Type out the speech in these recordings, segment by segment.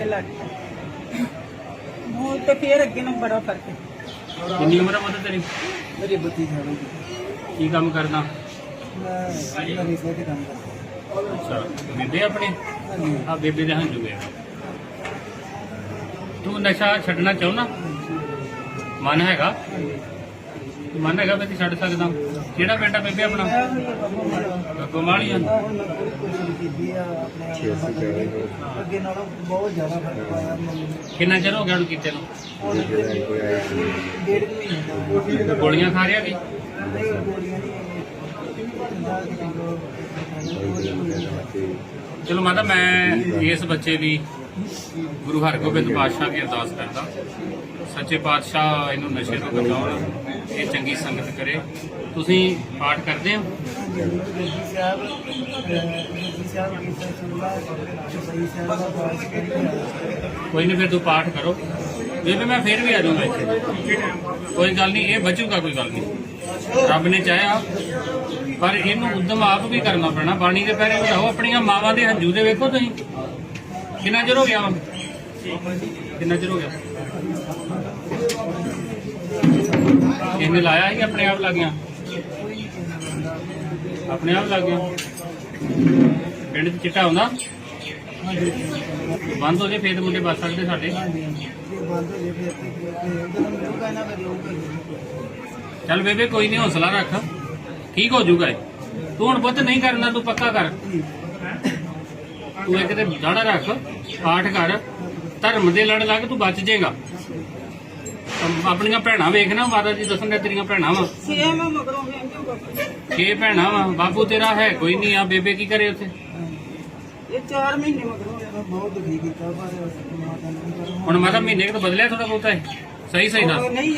ਲੱਗ ਹੁਣ ਤੇ ਫੇਰ ਅੱਗੇ ਨੂੰ ਬੜਾ ਫ਼ਰਕ। ਹੈ ਕਿੰਨੀ ਉਮਰ ਹੈ ਮਤਲਬ ਤੇਰੀ? ਮੇਰੀ ਬੱਤੀ ਸਾਲ ਹੋ ਗਈ ਕੀ ਕੰਮ ਕਰਦਾ? ਮੈਂ ਨਵੀਂ ਸੋਚ ਕੰਮ ਕਰਦਾ। ਅੱਛਾ ਬੇਬੇ ਆਪਣੀ? ਹਾਂਜੀ। ਆ ਬੇਬੇ ਦੇ ਹੰਝੂ ਤੂੰ ਨਸ਼ਾ ਛੱਡਣਾ ਚਾਹੁੰਦਾ? ਮਨ ਹੈਗਾ? ਮਨ ਹੈਗਾ ਮੈਂ ਛੱਡ ਸਕਦਾ। ਕਿਹੜਾ ਪਿੰਡ ਆ ਬੇਬੇ ਆਪਣਾ? ਮੈਂ ਅੱਗੇ ਨਾਲੋਂ ਬਹੁਤ ਜ਼ਿਆਦਾ ਫ਼ਰਕ ਪਾਇਆ ਕਿੰਨਾ ਚਿਰ ਹੋ ਗਿਆ ਹੁਣ ਕੀਤੇ ਨੂੰ? ਡੇਢ ਕੁ ਗੋਲੀਆਂ ਖਾ ਰਿਹਾ ਕੀ? ਨਹੀਂ ਗੋਲੀਆਂ ਨਹੀਂ ਚਲੋ ਮਾਤਾ, ਮੈਂ ਇਸ ਬੱਚੇ ਦੀ ਗੁਰੂ ਹਰਗੋਬਿੰਦ ਪਾਤਸ਼ਾਹ ਦੀ ਅਰਦਾਸ ਕਰਦਾ। ਸੱਚੇ ਪਾਤਸ਼ਾਹ ਇਹਨੂੰ ਨਸ਼ੇ ਤੋਂ ਬਚਾਉਣ, ਇਹ ਚੰਗੀ ਸੰਗਤ ਕਰੇ। ਤੁਸੀਂ ਪਾਠ ਕਰਦੇ ਹੋ? ਕੋਈ ਨਹੀਂ ਫਿਰ ਤੂੰ ਪਾਠ ਕਰੋ। ਬੇਬੇ, ਮੈਂ ਫਿਰ ਵੀ ਆ ਜਾਊਂਗਾ ਇੱਥੇ। ਕੋਈ ਗੱਲ ਨਹੀਂ ਇਹ ਬਚੂਗਾ ਕੋਈ ਗੱਲ ਨਹੀਂ ਰੱਬ ਨੇ ਚਾਹਿਆ, ਪਰ ਇਹਨੂੰ ਉਦਮ ਆਪ ਵੀ ਕਰਨਾ ਪੈਣਾ। ਬਾਣੀ ਦੇ ਪੈਰੇ ਵਧਾਓ ਆਪਣੀਆਂ ਮਾਵਾਂ ਦੇ ਹੰਝੂ ਦੇ ਵੇਖੋ ਤੁਸੀਂ। ਕਿੰਨਾ ਚਿਰ ਹੋ ਗਿਆ ਵਾ? ਕਿੰਨਾ ਚਿਰ ਹੋ ਗਿਆ? ਇਹਨੇ ਲਾਇਆ ਸੀ ਆਪਣੇ ਆਪ ਲੱਗ ਗਿਆ ਆਪਣੇ ਆਪ ਲੱਗ ਗਿਆ ਪਿੰਡ 'ਚ ਚਿੱਟਾ ਆਉਂਦਾ ਬੰਦ ਹੋ ਜੇ ਫੇਰ ਮੁੰਡੇ ਬਚ ਸਕਦੇ ਸਾਡੇ। ਚੱਲ ਬੇਬੇ ਕੋਈ ਨਹੀਂ, ਹੌਸਲਾ ਰੱਖ। ਠੀਕ ਹੋ ਜਾਊਗਾ ਇਹ। ਤੂੰ ਹੁਣ ਬੁੱਧ ਨਹੀਂ ਕਰਨਾ, ਤੂੰ ਪੱਕਾ ਕਰ। ਤੂੰ ਇੱਕ ਤੇ ਦਾੜਾ ਰੱਖ ਪਾਠ ਕਰ ਧਰਮ ਦੇ ਲੜ ਲੱਗ ਤੂੰ ਬਚ ਜਾਏਗਾ। ਆਪਣੀਆਂ ਭੈਣਾਂ ਵੇਖ ਨਾ ਮਾਤਾ ਜੀ ਦੱਸਣ ਦੇ ਤੇਰੀਆਂ ਭੈਣਾਂ ਵਾ। ਸੇਮ ਮਗਰੋਂ ਛੇ ਭੈਣਾਂ ਵਾ ਬਾਪੂ ਤੇਰਾ ਹੈ ਕੋਈ ਨਹੀਂ ਆ ਬੇਬੇ ਕੀ ਕਰੇ ਉੱਥੇ? ਇਹ 4 ਮਹੀਨੇ ਮਗਰੋਂ ਹੋਇਆ। ਬਹੁਤ ਦੁਖੀ ਕੀਤਾ ਹੁਣ ਮਾਤਾ ਮਹੀਨੇ ਕੁ ਤਾਂ ਬਦਲਿਆ ਥੋੜਾ ਬਹੁਤਾ ਹੈ ਸਹੀ ਸਹੀ ਦੱਸ। ਨਹੀਂ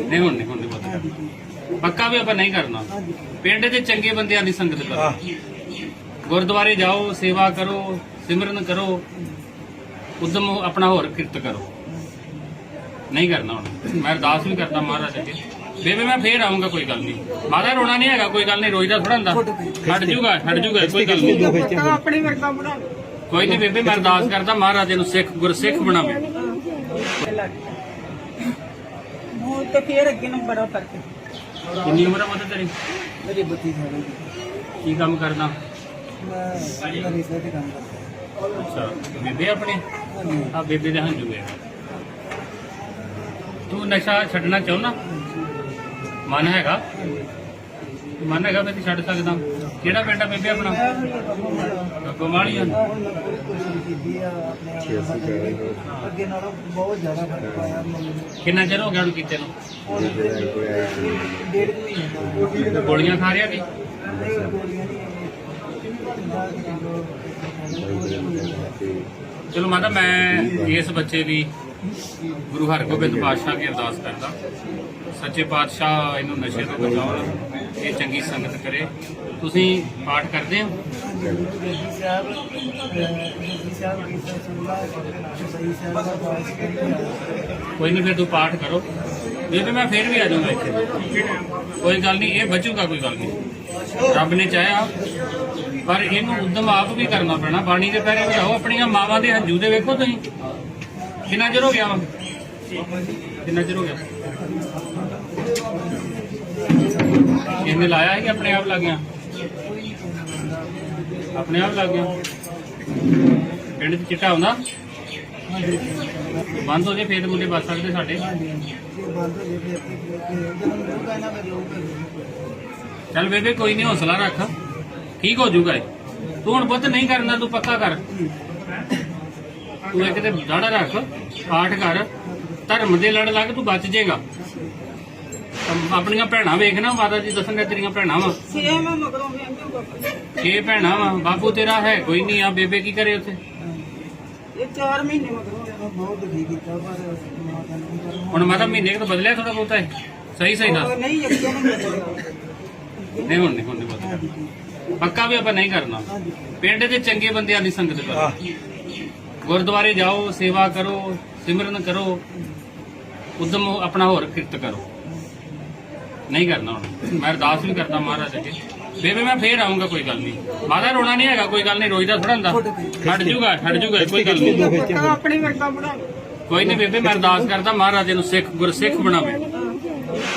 ਨਹੀਂ ਹੁਣ ਨਹੀਂ ਹੁਣ ਨਹੀਂ ਬਦਲਿਆ। ਪੱਕਾ ਵੀ ਆਪਾਂ ਨਹੀਂ ਕਰਨਾ। ਪਿੰਡ 'ਚ ਚੰਗੇ ਬੰਦਿਆਂ ਦੀ ਸੰਗਤ ਕਰੋ। ਗੁਰਦੁਆਰੇ ਜਾਓ ਸੇਵਾ ਕਰੋ ਸਿਮਰਨ ਕਰੋ ਉਦਮ ਆਪਣਾ ਹੋਰ ਕਿਰਤ ਕਰੋ। ਨਹੀਂ ਕਰਨਾ ਹੁਣ। ਮੈਂ ਅਰਦਾਸ ਵੀ ਕਰਦਾ ਮਹਾਰਾਜ ਅੱਗੇ। ਬੇਬੇ ਮੈਂ ਫੇਰ ਆਉਂਗਾ ਕੋਈ ਗੱਲ ਨਹੀਂ। ਮਾਤਾ ਰੋਣਾ ਨਹੀਂ ਹੈਗਾ ਕੋਈ ਗੱਲ ਨਹੀਂ ਰੋਈਦਾ ਥੋੜਾ ਹੁੰਦਾ। ਹਟ ਜੂਗਾ ਹਟ ਜੂਗਾ ਕੋਈ ਗੱਲ ਨਹੀਂ। ਆਪਣੇ ਵਰਗਾ ਬਣਾ ਕੋਈ ਨਹੀਂ ਬੇਬੇ ਮੈਂ ਅਰਦਾਸ ਕਰਦਾ ਮਹਾਰਾਜ ਨੂੰ ਸਿੱਖ ਗੁਰਸਿੱਖ ਬਣਾਵੇ। ਹੁਣ ਤੇ ਫੇਰ ਅੱਗੇ ਨੂੰ ਬੜਾ ਫ਼ਰਕ ਹੈ ਕਿੰਨੀ ਉਮਰ ਹੈ ਮਤਲਬ ਤੇਰੀ? ਮੇਰੀ ਬੱਤੀ ਸਾਲ ਹੋ ਗਈ ਕੀ ਕੰਮ ਕਰਦਾ ਮੈਂ ਨਵੀਂ ਸੋਚ ਕੰਮ ਕਰਦਾ ਅੱਛਾ ਬੇਬੇ ਆਪਣੀ? ਹਾਂਜੀ। ਆ ਬੇਬੇ ਦੇ ਹੰਝੂ ਹੈ ਤੂੰ ਨਸ਼ਾ ਛੱਡਣਾ ਚਾਹੁੰਦਾ ਮਨ ਹੈਗਾ? ਮਨ ਹੈਗਾ ਵੀ ਤੂੰ ਛੱਡ ਸਕਦਾ। ਕਿਹੜਾ ਪਿੰਡ ਆ ਬੇਬੇ ਆਪਣਾ? ਮੈਂ ਹੋਈ ਆ। ਬਾਬਾ ਮੇਰਾ ਗੱਗੋ ਮਾਲੀਆਂ ਆਹ ਹੁਣ ਮੈਂ ਪੂਰੀ ਕੋਸ਼ਿਸ਼ ਕੀਤੀ ਆ ਆਪਣੇ ਆਪ ਨੂੰ ਅੱਗੇ ਨਾਲੋਂ ਬਹੁਤ ਜ਼ਿਆਦਾ ਫ਼ਰਕ ਪਾਇਆ ਮੈਨੂੰ ਕਿੰਨਾ ਚਿਰ ਹੋ ਗਿਆ ਹੁਣ ਕੀਤੇ ਨੂੰ? ਹੁਣ ਡੇਢ ਕੁ ਮਹੀਨੇ ਦਾ ਗੋਲੀਆਂ ਖਾ ਰਿਹਾ ਕੀ ਚਲੋ ਮਾਤਾ, ਮੈਂ ਇਸ ਬੱਚੇ ਦੀ ਗੁਰੂ ਹਰਗੋਬਿੰਦ ਪਾਤਸ਼ਾਹ ਦੀ ਅਰਦਾਸ ਕਰਦਾ। ਸੱਚੇ ਪਾਤਸ਼ਾਹ ਇਹਨੂੰ ਨਸ਼ੇ ਤੋਂ ਬਚਾਉਣ, ਇਹ ਚੰਗੀ ਸੰਗਤ ਕਰੇ। ਤੁਸੀਂ ਪਾਠ ਕਰਦੇ ਹੋ? ਕੋਈ ਨਹੀਂ, ਫਿਰ ਤੂੰ ਪਾਠ ਕਰੋ। ਬੇਬੇ ਮੈਂ ਫਿਰ ਵੀ ਆ ਜਾਊਂਗਾ ਇੱਥੇ। ਕੋਈ ਗੱਲ ਨਹੀਂ, ਇਹ ਬਚੂਗਾ ਕੋਈ ਗੱਲ ਨਹੀਂ। ਰੱਬ ਨੇ ਚਾਹਿਆ। ਪਰ ਇਹਨੂੰ ਉਦਮ ਆਪ ਵੀ ਕਰਨਾ ਪੈਣਾ, ਬਾਣੀ ਦੇ ਪੈਰੇ ਵਧਾਓ ਆਪਣੀਆਂ ਮਾਵਾਂ ਦੇ ਹੰਝੂ ਦੇ ਵੇਖੋ ਤੁਸੀਂ। ਕਿੰਨਾ ਚਿਰ ਹੋ ਗਿਆ ਵਾ? ਕਿੰਨਾ ਚਿਰ ਹੋ ਗਿਆ? ਇਹਨੇ ਲਾਇਆ ਸੀ ਆਪਣੇ ਆਪ ਲੱਗ ਗਿਆ? ਆਪਣੇ ਆਪ ਲੱਗ ਗਿਆ? ਪਿੰਡ 'ਚ ਚਿੱਟਾ ਆਉਂਦਾ? ਬੰਦ ਹੋ ਜੇ, ਫੇਰ ਮੁੰਡੇ ਬਚ ਸਕਦੇ ਸਾਡੇ। ਚੱਲ ਬੇਬੇ, ਕੋਈ ਨਹੀਂ ਹੌਸਲਾ ਰੱਖ। ਠੀਕ ਹੋ ਜਾਊਗਾ ਤੂੰ ਹੁਣ ਪੁੱਤ ਨਹੀਂ ਕਰਨਾ ਤੂੰ ਪੱਕਾ ਕਰ। ਤੂੰ ਇੱਕ ਤੇ ਦਾੜਾ ਰੱਖ ਪਾਠ ਕਰ। ਧਰਮ ਦੇ ਲੜ ਲੱਗ ਤੂੰ ਬਚ ਜਾਏਗਾ। ਆਪਣੀਆਂ ਭੈਣਾਂ ਵੇਖ ਨਾ ਮਾਤਾ ਜੀ ਦੱਸਣ ਦੇ ਤੇਰੀਆਂ ਭੈਣਾਂ ਵਾ। ਸੇਮ ਮਗਰੋਂ ਵੇਂਦੇ ਬਾਬਾ ਛੇ ਭੈਣਾਂ ਵਾ। ਬਾਪੂ ਤੇਰਾ ਹੈ ਕੋਈ ਨਹੀਂ ਆ ਬੇਬੇ ਕੀ ਕਰੇ ਉੱਥੇ? ਇਹ 4 ਮਹੀਨੇ ਮਗਰੋਂ। ਬਹੁਤ ਦੁਖੀ ਕੀਤਾ ਪਰ ਮਾਤਾ ਨੇ ਪਰ ਹੁਣ ਮਾਤਾ ਮਹੀਨੇ ਕੁ ਤਾਂ ਬਦਲਿਆ ਥੋੜਾ ਬਹੁਤਾ ਹੈ ਸਹੀ ਸਹੀ ਨਹੀਂ ਨੂੰ ਨਹੀਂ ਹੁਣ ਨਹੀਂ ਹੁਣ ਨਹੀਂ ਬਦਲਿਆ। ਪੱਕਾ ਵੀ ਆਪਾਂ ਨਹੀਂ ਕਰਨਾ। ਪਿੰਡ 'ਚ ਚੰਗੇ ਬੰਦਿਆਂ ਦੀ ਸੰਗਤ ਕਰੋ। ਗੁਰਦੁਆਰੇ ਜਾਓ ਸੇਵਾ ਕਰੋ ਸਿਮਰਨ ਕਰੋ ਉਦਮ ਆਪਣਾ ਹੋਰ ਕਿਰਤ ਕਰੋ। ਨਹੀਂ ਕਰਨਾ ਹੁਣ। ਮੈਂ ਅਰਦਾਸ ਵੀ ਕਰਦਾ ਮਹਾਰਾਜ ਅੱਗੇ। ਬੇਬੇ ਮੈਂ ਫੇਰ ਆਉਂਗਾ ਕੋਈ ਗੱਲ ਨਹੀਂ। ਮਾਦਾ ਰੋਣਾ ਨਹੀਂ ਹੈਗਾ ਕੋਈ ਗੱਲ ਨਹੀਂ ਰੋਈਦਾ ਥੋੜਾ ਹੁੰਦਾ। ਛੱਡ ਜੂਗਾ ਛੱਡ ਜੂਗਾ ਕੋਈ ਗੱਲ ਨਹੀਂ। ਆਪਣੀ ਵਰਗਾ ਬਣਾ ਕੋਈ ਨਹੀਂ ਬੇਬੇ ਮੈਂ ਅਰਦਾਸ ਕਰਦਾ ਮਹਾਰਾਜ ਨੂੰ ਸਿੱਖ ਗੁਰਸਿੱਖ ਬਣਾਵੇ।